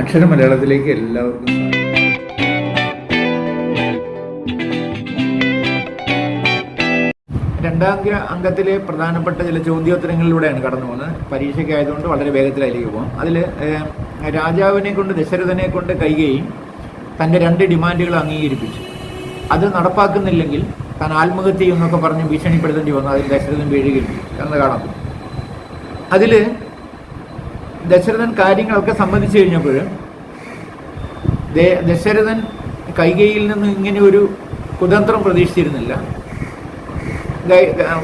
അക്ഷര മലയാളത്തിലേക്ക് എല്ലാവർക്കും. രണ്ടാം അംഗത്തിലെ പ്രധാനപ്പെട്ട ചില ചോദ്യോത്തരങ്ങളിലൂടെയാണ് കടന്നു പോകുന്നത്. പരീക്ഷയ്ക്ക് ആയതുകൊണ്ട് വളരെ വേഗത്തിലായിരിക്കും പോകാം അതിൽ രാജാവിനെ കൊണ്ട് ദശരഥനെ കൊണ്ട് കൈകയും തന്റെ രണ്ട് ഡിമാൻഡുകൾ അംഗീകരിപ്പിച്ചു. അത് നടപ്പാക്കുന്നില്ലെങ്കിൽ താൻ ആത്മഹത്യ ചെയ്യുമെന്നൊക്കെ പറഞ്ഞ് ഭീഷണിപ്പെടുത്തേണ്ടി വന്നു. അതിൽ ദശരഥൻ വീഴുകയും എന്ന് കാണാം അതിൽ ദശരഥൻ കാര്യങ്ങളൊക്കെ സംബന്ധിച്ചു കഴിഞ്ഞപ്പോൾ ദശരഥൻ കൈകയിൽ നിന്ന് ഇങ്ങനെ ഒരു കുതന്ത്രം പ്രതീക്ഷിച്ചിരുന്നില്ല.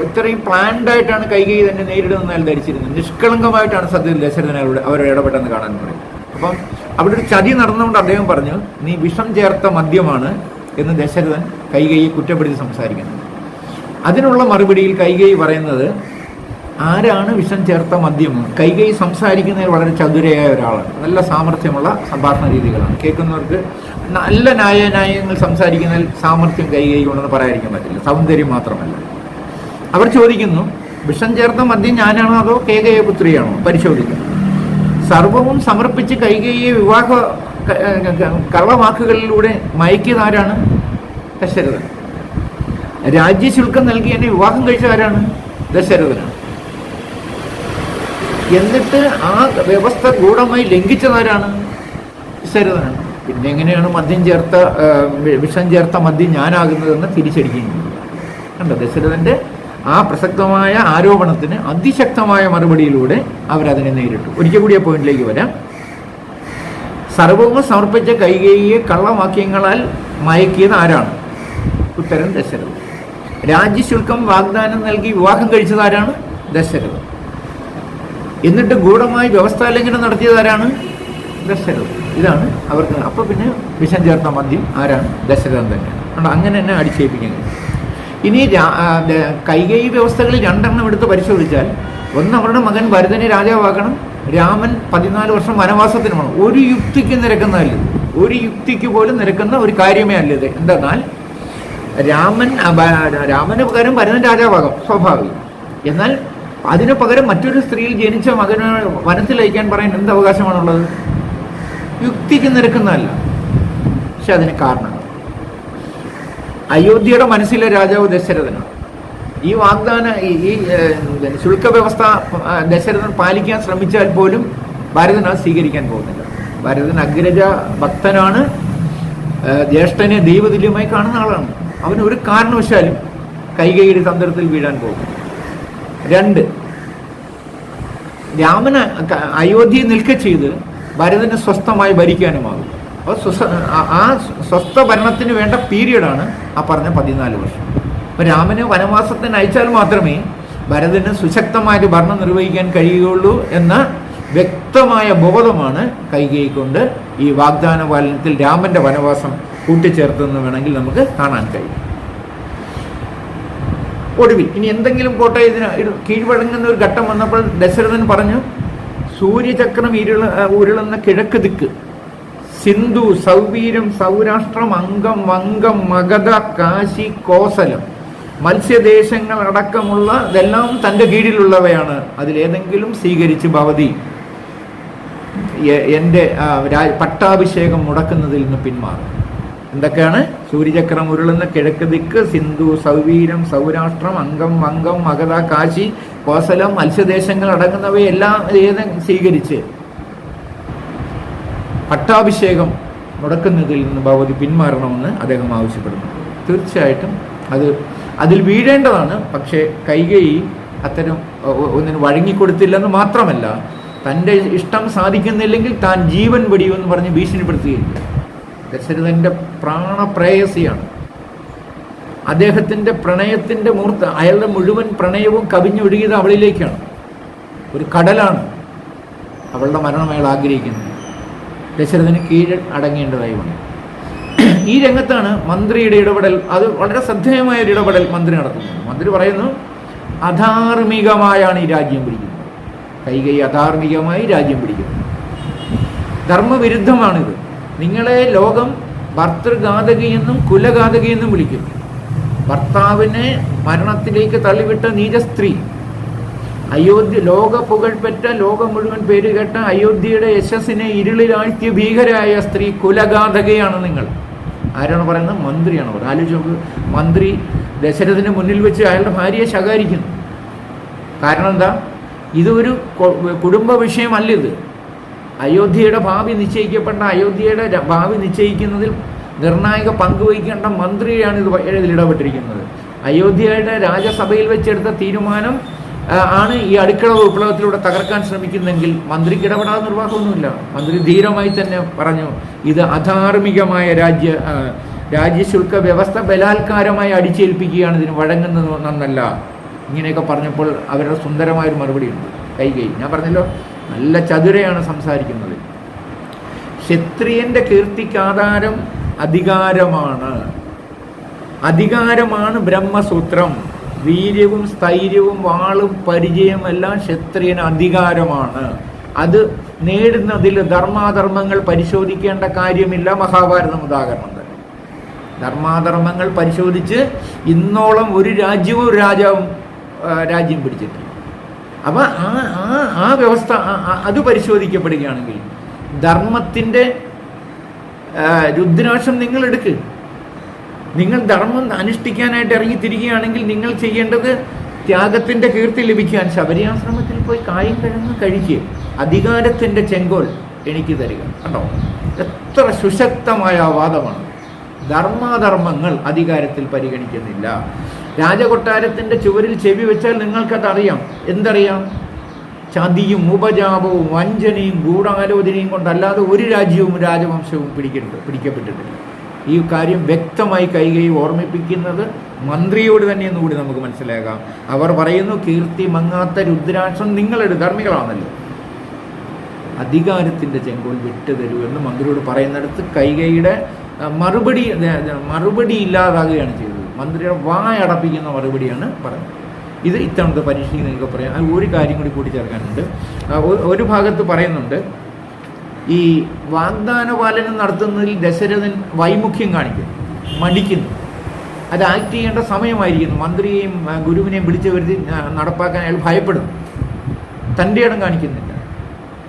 ഇത്രയും പ്ലാൻഡായിട്ടാണ് കൈകൈ തന്നെ നേരിടുന്ന അയാൾ ധരിച്ചിരുന്നത്. നിഷ്കളങ്കമായിട്ടാണ് സത്യത്തിൽ ദശരഥൻ അവരുടെ അവരുടെ ഇടപെട്ടെന്ന് കാണാൻ പറയും അപ്പം അവിടെ ഒരു ചതി നടന്നുകൊണ്ട് അദ്ദേഹം പറഞ്ഞു നീ വിഷം ചേർത്ത മദ്യമാണ് എന്ന് ദശരഥൻ കൈകൈയെ കുറ്റപ്പെടുത്തി സംസാരിക്കുന്നത് അതിനുള്ള മറുപടിയിൽ കൈകൈ പറയുന്നത് ആരാണ് വിഷം ചേർത്ത മദ്യം? കൈകൈ സംസാരിക്കുന്നതിൽ വളരെ ചതുരയായ ഒരാളാണ്. നല്ല സാമർഥ്യമുള്ള സംഭാഷണ രീതികളാണ്. കേൾക്കുന്നവർക്ക് നല്ല ന്യായന്യായങ്ങൾ സംസാരിക്കുന്നതിൽ സാമർഥ്യം കൈകൈ കൊണ്ടെന്ന് പറയാതിരിക്കാൻ പറ്റില്ല. സൗന്ദര്യം മാത്രമല്ല. അവർ ചോദിക്കുന്നു വിഷം ചേർത്ത മദ്യം ഞാനാണോ അതോ കേകയ പുത്രിയാണോ? പരിശോധിക്കും സർവവും സമർപ്പിച്ച് കൈകയെ വിവാഹ കള്ളവാക്കുകളിലൂടെ മയക്കിയതാരാണ് ദശരഥൻ. രാജ്യശുൽക്കം നൽകി എന്നെ വിവാഹം കഴിച്ചതാരാണ് ദശരഥനാണ്. എന്നിട്ട് ആ വ്യവസ്ഥ ഗൂഢമായി ലംഘിച്ചതാരാണ്? ദശരഥനാണ് പിന്നെ എങ്ങനെയാണ് മദ്യം ചേർത്ത വിഷം ചേർത്ത മദ്യം ഞാനാകുന്നതെന്ന് തിരിച്ചടിക്കുകയും കണ്ടോ? ദശരഥന്റെ ആ പ്രസക്തമായ ആരോപണത്തിന് അതിശക്തമായ മറുപടിയിലൂടെ അവരതിനെ നേരിട്ടു. ഒരിക്കൽ കൂടി ആ പോയിന്റിലേക്ക് വരാം. സർവവും സമർപ്പിച്ച കൈകേയിയെ കള്ളവാക്യങ്ങളാൽ മയക്കിയത് ആരാണ്? ഉത്തരം ദശരഥൻ. രാജ്യശുൽക്കം വാഗ്ദാനം നൽകി വിവാഹം കഴിച്ചത് ആരാണ്? ദശരഥൻ. എന്നിട്ട് ഗൂഢമായി വ്യവസ്ഥാലംഘനം നടത്തിയത് ആരാണ്? ദശരഥൻ. ഇതാണ് അവർക്ക് അപ്പോൾ പിന്നെ വിഷം ചേർത്ത മദ്യം ആരാണ്? ദശരഥൻ തന്നെയാണ് അതുകൊണ്ട് അങ്ങനെ തന്നെ അടിച്ചേപ്പിക്കുന്നത് ഇനി കൈകൈ വ്യവസ്ഥകളിൽ രണ്ടെണ്ണം എടുത്ത് പരിശോധിച്ചാൽ ഒന്ന് അവരുടെ മകൻ ഭരതനെ രാജാവാക്കണം രാമൻ പതിനാല് വർഷം വനവാസത്തിന് പോകണം ഒരു യുക്തിക്ക് നിരക്കുന്നതല്ല. ഒരു യുക്തിക്ക് പോലും നിരക്കുന്ന ഒരു കാര്യമേ അല്ല ഇത്? എന്തെന്നാൽ രാമൻ രാമന് പകരം ഭരതൻ രാജാവാകാം സ്വാഭാവികം. എന്നാൽ അതിന് പകരം മറ്റൊരു സ്ത്രീയിൽ ജനിച്ച മകന് വനത്തിൽ അയക്കാൻ പറയാൻ എന്ത് അവകാശമാണുള്ളത്? യുക്തിക്ക് നിരക്കുന്നതല്ല. പക്ഷെ അതിന് കാരണം. അയോധ്യയുടെ മനസ്സിലെ രാജാവ് ദശരഥനാണ്. ഈ വാഗ്ദാന ഈ- ശുൽക്ക വ്യവസ്ഥ ദശരഥൻ പാലിക്കാൻ ശ്രമിച്ചാൽ പോലും ഭരതൻ അത് സ്വീകരിക്കാൻ പോകുന്നില്ല. ഭരതൻ അഗ്രജ ഭക്തനാണ്. ജ്യേഷ്ഠനെ ദൈവതുല്യമായി കാണുന്ന ആളാണ്. അവന് ഒരു കാരണവശാലും കൈകൈയുടെ തന്ത്രത്തിൽ വീഴാൻ പോകും രണ്ട്. രാമന് അയോധ്യയിൽ അയോധ്യയെ നിൽക്ക ചെയ്ത് ഭരതന് സ്വസ്ഥമായി ഭരിക്കാനുമാകും. അപ്പോൾ സ്വസ്ഥ ആ സ്വസ്ഥ ഭരണത്തിന് വേണ്ട പീരീഡാണ് ആ പറഞ്ഞ പതിനാല് വർഷം. അപ്പോൾ രാമന് വനവാസത്തിന് അയച്ചാൽ മാത്രമേ ഭരതന് സുശക്തമായിട്ട് ഭരണം നിർവഹിക്കാൻ കഴിയുകയുള്ളൂ എന്ന വ്യക്തമായ ബോധമാണ് കൈകൈക്കൊണ്ട് ഈ വാഗ്ദാന പാലനത്തിൽ രാമന്റെ വനവാസം കൂട്ടിച്ചേർത്തെന്ന് വേണമെങ്കിൽ നമുക്ക് കാണാൻ കഴിയും. ഒടുവിൽ. ഇനി എന്തെങ്കിലും കോട്ടയത്തിന് കീഴ്വഴങ്ങുന്ന ഒരു ഘട്ടം വന്നപ്പോൾ ദശരഥൻ പറഞ്ഞു സൂര്യചക്രം ഇരുള ഉരുളുന്ന കിഴക്ക് ദിക്ക്. സിന്ധു സൗവീരം സൗരാഷ്ട്രം അംഗം വങ്കം മഗധ കാശി കോസലം. മത്സ്യദേശങ്ങൾ അടക്കമുള്ള ഇതെല്ലാം തന്റെ കീഴിലുള്ളവയാണ്. അതിലേതെങ്കിലും സ്വീകരിച്ച് ഭവതി. എന്റെ പട്ടാഭിഷേകം മുടക്കുന്നതിൽ നിന്ന് പിന്മാറും. എന്തൊക്കെയാണ്? സൂര്യചക്രം ഉരുളുന്ന കിഴക്ക് ദിക്ക് സിന്ധു സൗവീരം സൗരാഷ്ട്രം അംഗം വംഗം മഗധ കാശി കോസലം മത്സ്യദേശങ്ങൾ അടങ്ങുന്നവയെല്ലാം ഏത് സ്വീകരിച്ച്? പട്ടാഭിഷേകം മുടക്കുന്നതിൽ നിന്ന് ഭഗവതി പിന്മാറണമെന്ന് അദ്ദേഹം ആവശ്യപ്പെടുന്നു. തീർച്ചയായിട്ടും അത് അതിൽ വീഴേണ്ടതാണ്. പക്ഷേ കൈകൈ അത്തരം ഒന്നിന് വഴങ്ങിക്കൊടുത്തില്ലെന്ന് മാത്രമല്ല തന്റെ ഇഷ്ടം സാധിക്കുന്നില്ലെങ്കിൽ താൻ ജീവൻ വെടിയുമെന്ന് പറഞ്ഞ് ഭീഷണിപ്പെടുത്തുകയില്ല ദശരഥന്റെ പ്രാണപ്രേയസിയാണ്. അദ്ദേഹത്തിന്റെ പ്രണയത്തിന്റെ മൂർത്ത അയാളുടെ മുഴുവൻ പ്രണയവും കവിഞ്ഞൊഴുകിയത് അവളിലേക്കാണ്. ഒരു കടലാണ് അവളുടെ മരണം അയാൾ ആഗ്രഹിക്കുന്നത്. ദശരഥന് കീഴ് അടങ്ങേണ്ടതായി വന്നു. ഈ രംഗത്താണ് മന്ത്രിയുടെ ഇടപെടൽ അത് വളരെ ശ്രദ്ധേയമായ ഒരു ഇടപെടൽ മന്ത്രി നടത്തുന്നത്. മന്ത്രി പറയുന്നു അധാർമികമായാണ് ഈ രാജ്യം പിടിക്കുന്നത്. കൈകൈ അധാർമികമായി രാജ്യം പിടിക്കുന്നത്. ധർമ്മവിരുദ്ധമാണിത്. നിങ്ങളെ ലോകം ഭർത്തൃഘാതകിയെന്നും കുലഘാതകിയെന്നും വിളിക്കും. ഭർത്താവിനെ മരണത്തിലേക്ക് തള്ളിവിട്ട നീച സ്ത്രീ അയോധ്യ ലോക പുകഴ്പെറ്റ ലോകം മുഴുവൻ പേര് കേട്ട അയോധ്യയുടെ യശസ്സിനെ ഇരുളിലാഴ്ത്തിയ ഭീകരായ സ്ത്രീ കുലഘാതകയാണ് നിങ്ങൾ. ആരാണ് പറയുന്നത്? മന്ത്രിയാണ് പറയുന്നത്. ആലോചിച്ച് മന്ത്രി ദശരഥന് മുന്നിൽ വെച്ച് അയാളുടെ ഭാര്യയെ ശകാരിക്കുന്നു. കാരണം എന്താ? ഇതൊരു കുടുംബ വിഷയമല്ല ഇത്. അയോധ്യയുടെ ഭാവി നിശ്ചയിക്കപ്പെട്ട അയോധ്യയുടെ ഭാവി നിശ്ചയിക്കുന്നതിൽ നിർണായക പങ്കുവഹിക്കേണ്ട മന്ത്രിയാണ് ഇത് ഇതിൽ ഇടപെട്ടിരിക്കുന്നത്. അയോധ്യയുടെ രാജ്യസഭയിൽ വെച്ചെടുത്ത തീരുമാനം ആണ് ഈ അടുക്കള വിപ്ലവത്തിലൂടെ തകർക്കാൻ ശ്രമിക്കുന്നെങ്കിൽ മന്ത്രിക്ക് ഇടപെടാതെ നിർവാഹമൊന്നുമില്ല. മന്ത്രി ധീരമായി തന്നെ പറഞ്ഞു ഇത് അധാർമികമായ രാജ്യ രാജ്യശുൽക്ക വ്യവസ്ഥ ബലാത്കാരമായി അടിച്ചേൽപ്പിക്കുകയാണ് ഇതിന് വഴങ്ങുന്നത് നന്നല്ല. ഇങ്ങനെയൊക്കെ പറഞ്ഞപ്പോൾ അവരുടെ സുന്ദരമായൊരു മറുപടിയുണ്ട്. കൈകൈ. ഞാൻ പറഞ്ഞല്ലോ നല്ല ചതുരയാണ് സംസാരിക്കുന്നത്. ക്ഷത്രിയന്റെ കീർത്തിക്കാധാരം അധികാരമാണ്. അധികാരമാണ് ബ്രഹ്മസൂത്രം. വീര്യവും സ്ഥൈര്യവും വാളും പരിചയം എല്ലാം ക്ഷത്രിയന് അധികാരമാണ്. അത് നേടുന്നതിൽ ധർമാധർമ്മങ്ങൾ പരിശോധിക്കേണ്ട കാര്യമില്ല മഹാഭാരതം ഉദാഹരണം തന്നെ ധർമാധർമ്മങ്ങൾ പരിശോധിച്ച് ഇന്നോളം ഒരു രാജ്യവും രാജാവും രാജ്യം പിടിച്ചിട്ടില്ല. അപ്പം ആ ആ ആ വ്യവസ്ഥ അത് പരിശോധിക്കപ്പെടുകയാണെങ്കിൽ ധർമ്മത്തിന്റെ രുദ്രാക്ഷം നിങ്ങൾ എടുക്ക്. നിങ്ങൾ ധർമ്മം അനുഷ്ഠിക്കാനായിട്ട് ഇറങ്ങി തിരികുകയാണെങ്കിൽ നിങ്ങൾ ചെയ്യേണ്ടത് ത്യാഗത്തിന്റെ കീർത്തി ലഭിക്കാൻ ശബരിയാശ്രമത്തിൽ പോയി കായും കിഴങ്ങ് കഴിക്കുക അധികാരത്തിന്റെ ചെങ്കോൽ എനിക്ക് തരിക. കണ്ടോ? എത്ര സുശക്തമായ വാദമാണ്. ധർമാധർമ്മങ്ങൾ അധികാരത്തിൽ പരിഗണിക്കുന്നില്ല. രാജകൊട്ടാരത്തിന്റെ ചുവരിൽ ചെവി വെച്ചാൽ നിങ്ങൾക്കത് അറിയാം എന്തറിയാം? ചതിയും ഉപജാപവും വഞ്ചനയും ഗൂഢാലോചനയും കൊണ്ടല്ലാതെ ഒരു രാജ്യവും രാജവംശവും പിടിക്കരുത് പിടിക്കപ്പെട്ടിട്ടില്ല. ഈ കാര്യം വ്യക്തമായി കൈകൈ ഓർമ്മിപ്പിക്കുന്നത് മന്ത്രിയോട് തന്നെ എന്നുകൂടി നമുക്ക് മനസ്സിലാക്കാം അവർ പറയുന്നു കീർത്തി മങ്ങാത്ത രുദ്രാക്ഷം നിങ്ങളുടെ ധർമ്മികളാണല്ലോ. അധികാരത്തിന്റെ ചെങ്കോൽ വിട്ടുതരൂ എന്ന് മന്ത്രിയോട് പറയുന്നിടത്ത് കൈകൈയുടെ മറുപടി മറുപടി ഇല്ലാതാകുകയാണ് ചെയ്തത്. മന്ത്രിയുടെ വായടപ്പിക്കുന്ന മറുപടിയാണ് പറഞ്ഞത് ഇത് ഇത്തവണത്തെ പരീക്ഷയ്ക്ക് നിങ്ങൾക്ക് പറയാം. അത് ഒരു കാര്യം കൂടി കൂട്ടിച്ചേർക്കാനുണ്ട്. ചേർക്കാനുണ്ട് ഒരു ഭാഗത്ത് പറയുന്നുണ്ട് ഈ വാഗ്ദാന പാലനം നടത്തുന്നതിൽ ദശരഥൻ വൈമുഖ്യം കാണിക്കുന്നു മടിക്കുന്നു. അത് ആക്ട് ചെയ്യേണ്ട സമയമായിരിക്കുന്നു. മന്ത്രിയെയും ഗുരുവിനെയും വിളിച്ചു വരുത്തി നടപ്പാക്കാൻ അയാൾ ഭയപ്പെടുന്നു. തന്റെ ഇടം കാണിക്കുന്നില്ല.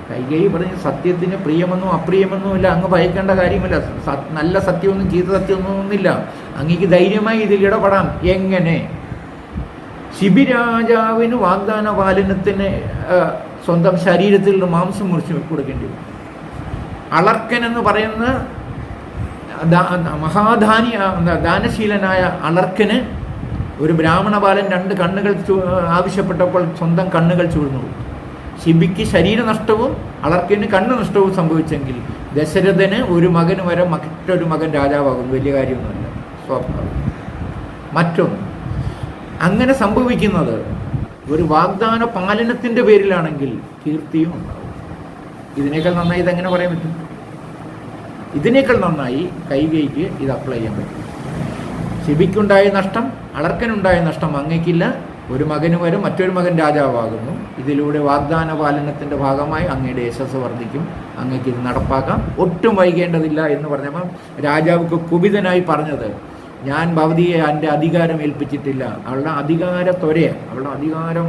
കൈകൈ പറഞ്ഞ് സത്യത്തിന് പ്രിയമെന്നോ അപ്രിയമെന്നോ ഇല്ല. അങ്ങ് ഭയക്കേണ്ട കാര്യമില്ല. നല്ല സത്യമൊന്നും ചീത്ത സത്യമൊന്നും ഒന്നുമില്ല അങ്ങേക്ക് ധൈര്യമായി ഇതിൽ ഇടപെടാം. എങ്ങനെ? ശിബിരാജാവിന് വാഗ്ദാന പാലനത്തിന് സ്വന്തം ശരീരത്തിൽ മാംസം മുറിച്ച് കൊടുക്കേണ്ടി വരും. അളർക്കൻ എന്ന് പറയുന്ന മഹാദാനി ദാനശീലനായ അളർക്കന് ഒരു ബ്രാഹ്മണ ബാലൻ രണ്ട് കണ്ണുകൾ ആവശ്യപ്പെട്ടപ്പോൾ സ്വന്തം കണ്ണുകൾ ചൂഴ്ന്നു. ശിബിക്ക് ശരീരനഷ്ടവും അളർക്കിന് കണ്ണ് നഷ്ടവും സംഭവിച്ചെങ്കിൽ ദശരഥന് ഒരു മകൻ വരെ മറ്റൊരു മകൻ രാജാവാകും. വലിയ കാര്യമൊന്നുമല്ല. സ്വാഭാവികം. മറ്റും അങ്ങനെ സംഭവിക്കുന്നത് ഒരു വാഗ്ദാന പാലനത്തിന്റെ പേരിലാണെങ്കിൽ കീർത്തിയും ഉണ്ടാവും. ഇതിനേക്കാൾ നന്നായി ഇതെങ്ങനെ പറയാൻ പറ്റും? ഇതിനേക്കാൾ നന്നായി കൈകൈക്ക് ഇത് അപ്ലൈ ചെയ്യാൻ പറ്റും. ശിബിക്കുണ്ടായ നഷ്ടം അളർക്കനുണ്ടായ നഷ്ടം അങ്ങയ്ക്കില്ല ഒരു മകന് വരും മറ്റൊരു മകൻ രാജാവാകുന്നു. ഇതിലൂടെ വാഗ്ദാന പാലനത്തിന്റെ ഭാഗമായി അങ്ങയുടെ യശസ് വർദ്ധിക്കും. അങ്ങക്ക് ഇത് നടപ്പാക്കാം. ഒട്ടും വൈകേണ്ടതില്ല എന്ന് പറഞ്ഞപ്പോൾ രാജാവ്ക്ക് കുപിതനായി പറഞ്ഞത് ഞാൻ ഭവതിയെ എന്റെ അധികാരം ഏൽപ്പിച്ചിട്ടില്ല. അവളുടെ അധികാര ത്വരയെ അവളുടെ അധികാരം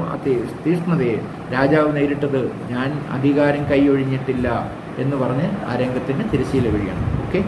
തീഷ്ണതയെ രാജാവ് നേരിട്ടത് ഞാൻ അധികാരം കൈയൊഴിഞ്ഞിട്ടില്ല എന്ന് പറഞ്ഞ് ആ രംഗത്തിന് തിരശ്ശീല വഴിയാണ് ഓക്കെ?